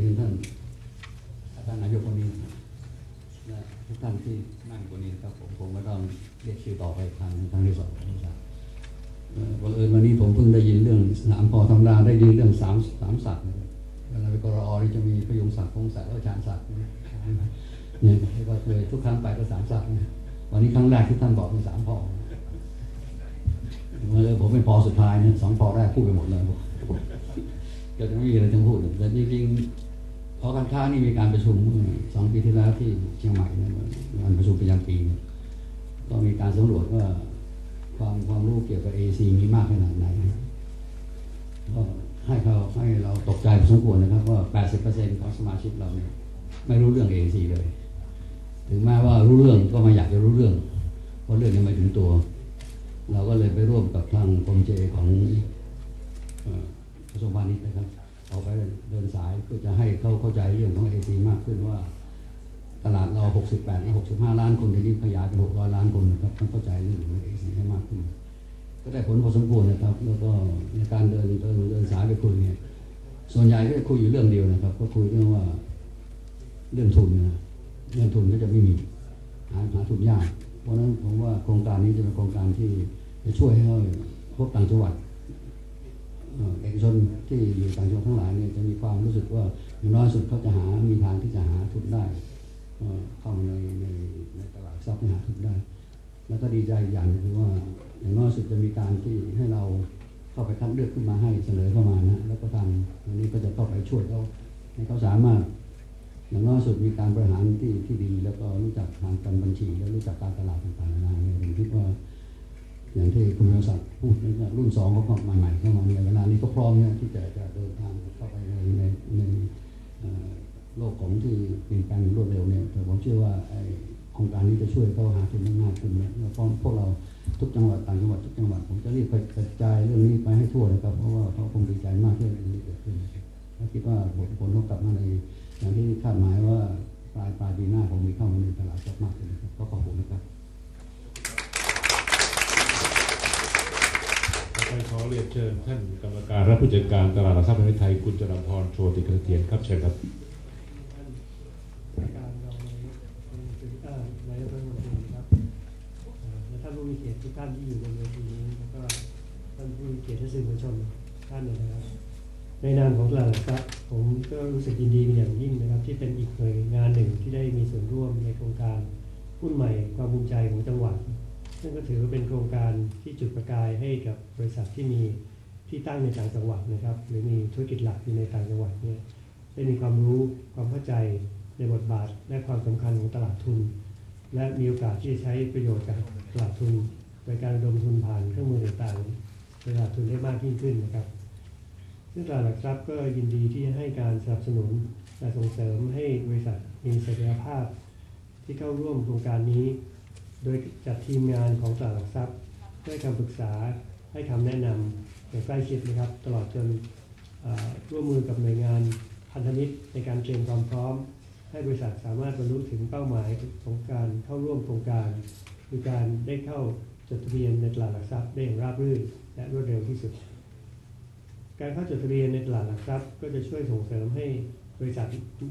เรียนท่านท่านนายกคนนี้และทุกท่านที่นั่งคนนี้ครับผมผมก็ต้องเรียกชื่อต่อไปอีกครั้งหนึ่งครั้งที่สองนะครับบังเอิญวันนี้ผมเพิ่งได้ยินเรื่องสนามพอธรรมดาได้ยินเรื่องสามสามศักดิ์เวลาไปกรอนี่จะมีพยุงศักดิ์พงศักดิ์แล้วก็ชาญศักดิ์เนี่ยก็เคยทุกครั้งไปก็สามศักดิ์นะวันนี้ครั้งแรกที่ท่านบอกเป็นสามพอเมื่อผมเป็นพอสุดท้ายเนี่ยสองพอแรกพูดไปหมดเลยก็จะไม่มีอะไรต้องพูดแต่จริงๆ พอการค้านี่มีการประชุมสองปีที่แล้วที่เชียงใหม่เนี่ยงานประชุมประจำปี ก็มีการสำรวจว่าความความรู้เกี่ยวกับ AC มีมากขนาดไหนก็ให้เขาให้เราตกใจพอสมควรนะครับว่า 80%ของสมาชิกเราเนี่ยไม่รู้เรื่อง AC เลย ถึงแม้ว่ารู้เรื่องก็ไม่อยากจะรู้เรื่อง เพราะเรื่องยังไม่ถึงตัว เราก็เลยไปร่วมกับทางกรมเจของเอ่อกระทรวงพาณิชย์นะครับ เอาไปเดินสายเพื่อจะให้เขาเข้าใจเรื่องของเอซีมากขึ้นว่า ตลาดเรา 68หรือ65 ล้านคนทีนี้ขยายเป็น600 ล้านคนนะครับต้องเข้าใจเรื่องของเอซีให้มากขึ้น ก็ได้ผลพอสมควรนะครับ แล้วก็ในการเดินเดินเดินสายไปคุยเนี่ยส่วนใหญ่ก็จะคุยอยู่เรื่องเดียวนะครับ ก็คุยเรื่องว่าเรื่องทุนนะเรื่องทุนก็จะไม่มีหาหาทุนยาก เพราะนั้นผมว่าโครงการนี้จะเป็นโครงการที่จะช่วยให้พวกต่างจังหวัด เอกชนที่อยู่ต่างจังหวัดทั้งหลายเนี่ยจะมีความรู้สึกว่าอย่างน้อยสุดเขาจะหามีทางที่จะหาทุนได้เข้ามาในในในตลาดทรัพย์หาทุนได้ แล้วก็ดีใจอีกอย่างนึงคือว่าอย่างน้อยสุดจะมีการที่ให้เราเข้าไปคัดเลือกขึ้นมาให้เสนอเข้ามานะแล้วก็ทางอันนี้ก็จะเข้าไปช่วยเขาให้เขาสามารถอย่างน้อยสุดมีการบริหารที่ที่ดี แล้วก็รู้จักทางการบัญชี และรู้จักการตลาดต่างๆนานาเนี่ยผมคิดว่า อย่างที่คุณวิศักดิ์พูดนี่ก็รุ่นสองเขาก็มาใหม่เข้ามาในเวลานี้ก็พร้อมเนี่ยที่จะจะเดินทางเข้าไปในในในโลกของที่เปลี่ยนแปลงรวดเร็วเนี่ยแต่ผมเชื่อว่าไอโครงการนี้จะช่วยเขาหาทุนได้ง่ายขึ้นเนี่ยแล้วก็พวกเราทุกจังหวัดต่างจังหวัดทุกจังหวัดผมจะรีบไปกระจายเรื่องนี้ไปให้ทั่วนะครับเพราะว่าเขาคงดีใจมากที่เรื่องนี้เกิดขึ้นคิดว่าผลผลเขากลับมาในอย่างที่คาดหมายว่าปลายปลายปีหน้าคงมีเข้ามาในตลาดซับมากขึ้นครับก็ขอบคุณนะครับ ไป ขอเรียนเชิญท่านกรรมการและผู้จัดการตลาดหลักทรัพย์แห่งประเทศไทยคุณจรัมพรโชติกระเทียนครับเชิญครับการราในในถึงอ่านายกรัฐมนตรีครับและท่านผู้มีเกียรติทุกท่านที่อยู่บนเวทีนี้แล้วก็ท่านผู้มีเกียรติและสื่อมวลชนท่านนะครับในนามของตลาดหลักทรัพย์ผมก็รู้สึกยินดีเป็นอย่างยิ่งนะครับ ที่เป็นอีกหน่วยงานหนึ่งที่ได้มีส่วนร่วมในโครงการหุ้นใหม่ความภูมิใจของจังหวัด ซึ่งก็ถือว่าเป็นโครงการที่จุดประกายให้กับบริษัทที่มีที่ตั้งในต่างจังหวัดนะครับ หรือมีธุรกิจหลักอยู่ในต่างจังหวัดเนี่ยได้มีความรู้ความเข้าใจในบทบาทและความสำคัญของตลาดทุน และมีโอกาสที่จะใช้ประโยชน์จากตลาดทุนในการดมทุนผ่านเครื่องมือต่างๆในตลาดทุนได้มากยิ่งขึ้นนะครับ ซึ่งตลาดหลักทรัพย์ก็ยินดีที่จะให้การสนับสนุนและส่งเสริมให้บริษัทมีศักยภาพ ที่เข้าร่วมโครงการนี้ โดยจัดทีมงานของตลาดหลักทรัพย์ให้คำปรึกษาให้คำแนะนำอย่างใกล้ชิดนะครับ ตลอดจนร่วมมือกับหน่วยงานพันธมิตรในการเตรียมความพร้อม ให้บริษัทสามารถบรรลุถึงเป้าหมายของการเข้าร่วมโครงการคือการได้เข้าจดทะเบียนในตลาดหลักทรัพย์ได้อย่างราบรื่นและรวดเร็วที่สุด การเข้าจดทะเบียนในตลาดหลักทรัพย์ ก็จะช่วยส่งเสริมให้บริษัท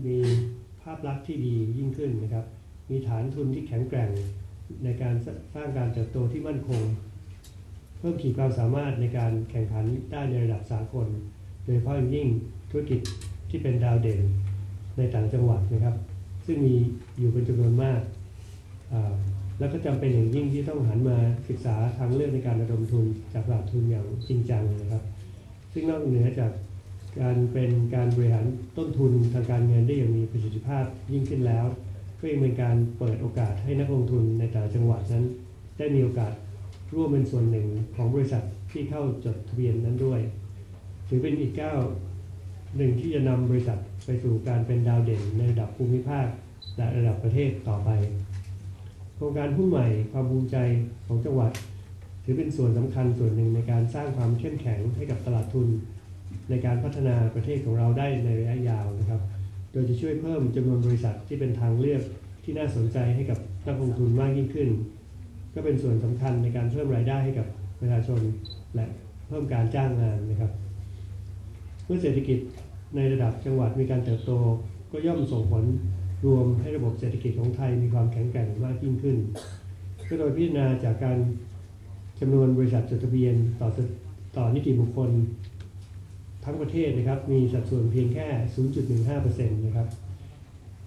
มีภาพลักษณ์ที่ดียิ่งขึ้นนะครับ มีฐานทุนที่แข็งแกร่ง ในการสร้างการเติบโตที่มั่นคง เพิ่มขีดความสามารถในการแข่งขันได้ในระดับสากล โดยเฉพาะอย่างยิ่งธุรกิจที่เป็นดาวเด่นในต่างจังหวัดนะครับ ซึ่งมีอยู่เป็นจำนวนมาก แล้วก็จำเป็นอย่างยิ่งที่ต้องหันมาศึกษาทางเลือกในการระดมทุนจากตลาดทุนอย่างจริงจังนะครับ ซึ่งนอกเหนือจากการเป็นการบริหารต้นทุนทางการเงินได้อย่างมีประสิทธิภาพยิ่งขึ้นแล้ว ก็ยังเป็นการเปิดโอกาสให้นักลงทุนในแต่ละจังหวัดนั้น ได้มีโอกาสร่วมเป็นส่วนหนึ่งของบริษัทที่เข้าจดทะเบียนนั้นด้วย ถือเป็นอีกก้าวหนึ่งที่จะนำบริษัทไปสู่การเป็นดาวเด่นในระดับภูมิภาคและระดับประเทศต่อไป โครงการหุ้นใหม่ความภูมิใจของจังหวัด ถือเป็นส่วนสำคัญส่วนหนึ่งในการสร้างความเข้มแข็งให้กับตลาดทุน ในการพัฒนาประเทศของเราได้ในระยะยาวนะครับ โดยจะช่วยเพิ่มจำนวนบริษัทที่เป็นทางเลือกที่น่าสนใจให้กับนักลงทุนมากยิ่งขึ้น ก็เป็นส่วนสำคัญในการเพิ่มรายได้ให้กับประชาชนและเพิ่มการจ้างงานนะครับ เมื่อเศรษฐกิจในระดับจังหวัดมีการเติบโต ก็ย่อมส่งผลรวมให้ระบบเศรษฐกิจของไทยมีความแข็งแกร่งมากยิ่งขึ้น ก็โดยพิจารณาจากการจำนวนบริษัทจดทะเบียนต่อต่อนิติบุคคล ทั้งประเทศนะครับมีสัดส่วนเพียงแค่ 0.15%นะครับ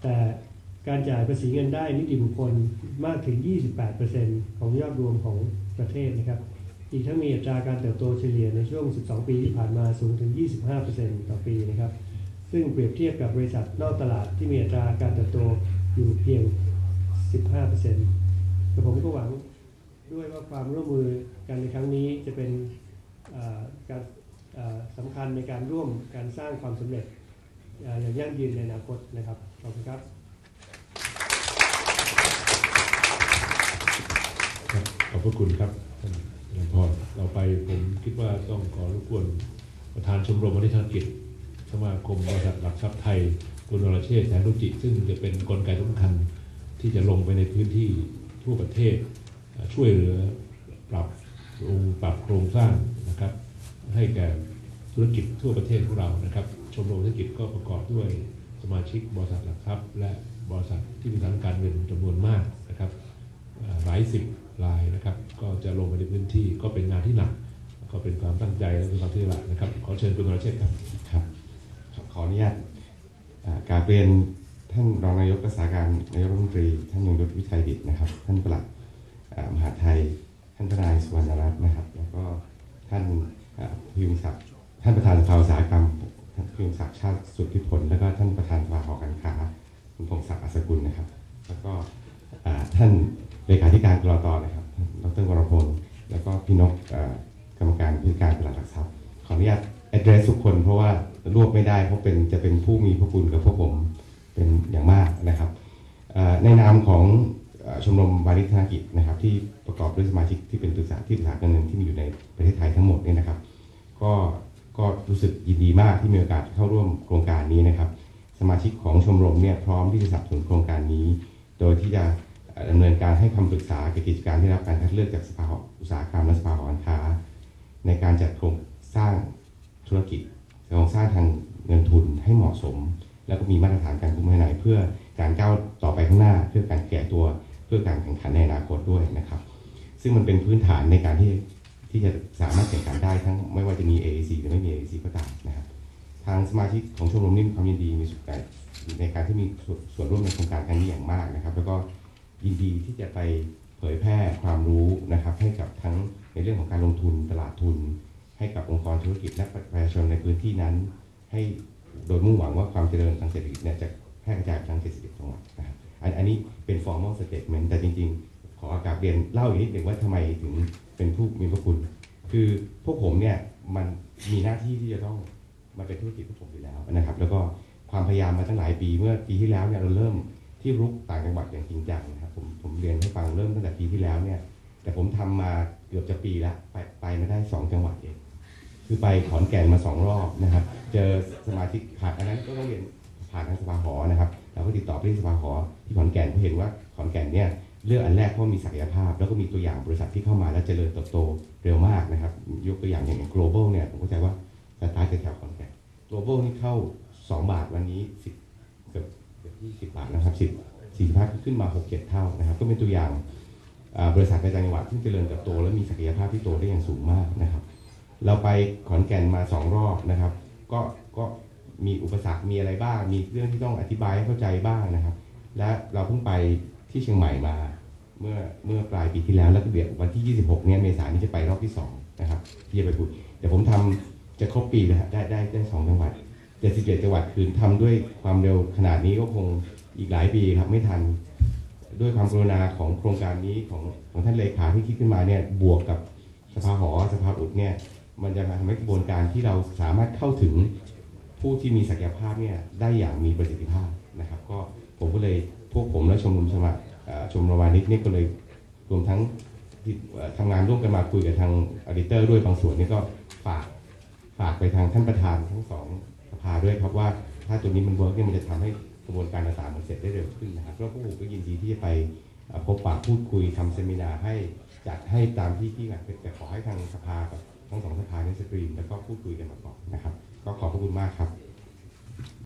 แต่การจ่ายภาษีเงินได้นิติบุคคลมากถึง 28%ของยอดรวมของประเทศนะครับ อีกทั้งมีอัตราการเติบโตเฉลี่ยในช่วง 12 ปีที่ผ่านมาสูงถึง 25%ต่อปีนะครับ ซึ่งเปรียบเทียบกับบริษัทนอกตลาดที่มีอัตราการเติบโตอยู่เพียง 15%แต่ผมก็หวังด้วยว่าความร่วมมือกันในครั้งนี้จะเป็นการ สำคัญในการร่วมการสร้างความสำเร็จอย่างยั่งยืนในอนาคตนะครับ ขอบคุณครับ ขอบพระคุณครับท่านจรัมพรเราไปผมคิดว่าต้องขอรบกวนประธานชมรมอธิษฐานกิจสมาคมบริษัทหลักทรัพย์ไทยคุณวรเชษแสงรุจิ ซึ่งจะเป็นกลไกสำคัญที่จะลงไปในพื้นที่ทั่วประเทศช่วยเหลือปรับปรุงปรับโครงสร้างนะครับ ให้แก่ธุรกิจทั่วประเทศของเรานะครับ ชมรมธุรกิจก็ประกอบด้วยสมาชิกบริษัทหลักทรัพย์ และบริษัทที่มีฐานการเงินจำนวนมากนะครับหลายสิบรายนะครับ ก็จะลงไปในพื้นที่ก็เป็นงานที่หนัก ก็เป็นความตั้งใจและเป็นความที่หลักนะครับ ขอเชิญคุณวรเชษฐ์ครับครับขอขอนุญาตอ่ากราบเรียนท่านรองนายกรักษาการนายกรัฐมนตรี ท่านยงยุทธวิชัยดิตนะครับ ท่านปลัดมหาไทย ท่านทนายสุวรรณรัตน์นะครับ แล้วก็ท่าน พิมศักดิ์ท่านประธานสภาอุตสาหกรรมท่านพิมศักดิ์ชาติสุทธิผลแล้วก็ท่านประธานสภาหอการค้าคุณพงศักดิ์อัศกุลนะครับ แล้วก็ท่านเลขาธิการกรตนะครับดรวรพลแล้วก็พี่นกกรรมการผู้จัดการตลาดหลักทรัพย์ขออนุญาต address ทุกคนเพราะว่ารวบไม่ได้เพราะเป็นจะเป็นผู้มีพระคุณกับพวกผมเป็นอย่างมากนะครับในนามของ ชมรมวานิชธนกิจนะครับ ที่ประกอบด้วยสมาชิกที่เป็นตุสาที่ปรึกาการเงินที่มีอยู่ในประเทศไทยทั้งหมดเนี่ยนะครับ ก็ก็รู้สึกยินดีมากที่มีโอกาสเข้าร่วมโครงการนี้นะครับ สมาชิกของชมรมเนี่ยพร้อมที่จะสนับสนุนโครงการนี้ โดยที่จะเอ่อดำเนินการให้คำปรึกษาเกี่ยวกับกิจการที่รับการคัดเลือกจากสภาอุตสาหกรรมและสภาหอการค้า ในการจัดโครงสร้างธุรกิจโครงสร้างทางเงินทุนให้เหมาะสม แล้วก็มีมาตรฐานการคุ้มภายในเพื่อการก้าวต่อไปข้างหน้าเพื่อการแก่ตัว พื่อการแข่งขันในอนาคตด้วยนะครับ ซึ่งมันเป็นพื้นฐานในการที่ที่จะสามารถแข่งขันได้ทั้งไม่ว่าจะมี AAC หรือไม่มี AAC ก็ตามนะครับ ทางสมาชิกของชมรมนี่มีความยินดีมีสุขใจในการที่มีส่วนวนร่วมในโครงการครั้งนี้อย่างมากนะครับ แล้วก็ยินดีที่จะไปเผยแพร่ความรู้นะครับให้กับทั้งในเรื่องของการลงทุนตลาดทุน ให้กับองค์กรธุรกิจและประชาชนในพื้นที่นั้น ให้โดยมุ่งหวังว่าความเจริญทางเศรษฐกิจเนี่ยจะแพร่กระจายไปทั้ง71จังหวัดนะครับ อันอันนี้เป็น formal statement แต่จริงๆ ขออากาศเรียนเล่าอีกนิดหนึ่งว่าทำไมถึงเป็นผู้มีพระคุณ คือพวกผมเนี่ยมันมีหน้าที่ที่จะต้องมาเป็นธุรกิจพวกผมอยู่แล้วนะครับ แล้วก็ความพยายามมาตั้งหลายปีเมื่อปีที่แล้วเนี่ยเราเริ่มที่รุกต่างจังหวัดอย่างจริงจังนะครับผมผมเรียนให้ฟังเริ่มตั้งแต่ปีที่แล้วเนี่ย แต่ผมทำมาเกือบจะปีล้วไปไปมาได้สองจังหวัดเอง คือไปขอนแก่นมาสองรอบนะครับ เจอสมาชิกผ่านอันนั้นก็ต้องเรียน ผ่านทางสภาหอนะครับเราก็ติดต่อไปที่สภาหอที่ขอนแก่นเพราะเห็นว่าขอนแก่นเนี่ยเลือกอันแรกเพราะมีศักยภาพ แล้วก็มีตัวอย่างบริษัทที่เข้ามาแล้วเจริญเติบโตเร็วมากนะครับยกตัวอย่างอย่าง global เนี่ยผมเข้าใจว่าสตาร์ทแถวขอนแก่น global นี่เข้า 2 บาทวันนี้10เกือบเกือบ20บาทนะครับ10 45ขึ้นมา6-7เท่านะครับ ก็เป็นตัวอย่างบริษัทในต่างจังหวัดที่เจริญเติบโต และมีศักยภาพที่โตได้อย่างสูงมากนะครับ เราไปขอนแก่นมาสองรอบนะครับ ก็ก็ มีอุปสรรคมีอะไรบ้าง มีเรื่องที่ต้องอธิบายให้เข้าใจบ้างนะครับ และเราเพิ่งไปที่เชียงใหม่มา เมื่อเมื่อปลายปีที่แล้วแล้วก็เดี๋ยววันที่ 26 เนี่ยเมษายนนี้จะไปรอบที่สองนะครับที่จะไปพูดเดี๋ยวผมทำจะครบปีแล้วได้ได้ได้สองจังหวัด77จังหวัดคืนทำด้วยความเร็วขนาดนี้ก็คงอีกหลายปีครับไม่ทันด้วยความกรุณาของโครงการนี้ของของท่านเลขาที่คิดขึ้นมาเนี่ยบวกกับสภาหอสภาอุดเนี่ยมันจะทำให้กระบวนการที่เราสามารถเข้าถึง ผู้ที่มีศักยภาพเนี่ยได้อย่างมีประสิทธิภาพนะครับ ก็ผมก็เลยพวกผมและชมรมสมาเอ่อชมรมวานิชเนี่ยก็เลยรวมทั้งที่เอ่อทำงานร่วมกันมาคุยกับทางอดิเตอร์ด้วยบางส่วนนี่ก็ฝากฝากไปทางท่านประธานทั้งสองสภาด้วยครับว่าถ้าตัวนี้มันเวิร์กเนี่ยมันจะทำให้กระบวนการต่างๆมันเสร็จได้เร็วขึ้นนะครับแล้วพวกผมก็ยินดีที่จะไปพบปะพูดคุยทำเซมินาร์ให้จัดให้ตามที่ที่งานแต่ขอให้ทางสภากับทั้งสองสภาในสตรีมแล้วก็พูดคุยกันมาก่อนนะครับ ก็ขอบพระคุณมากครับ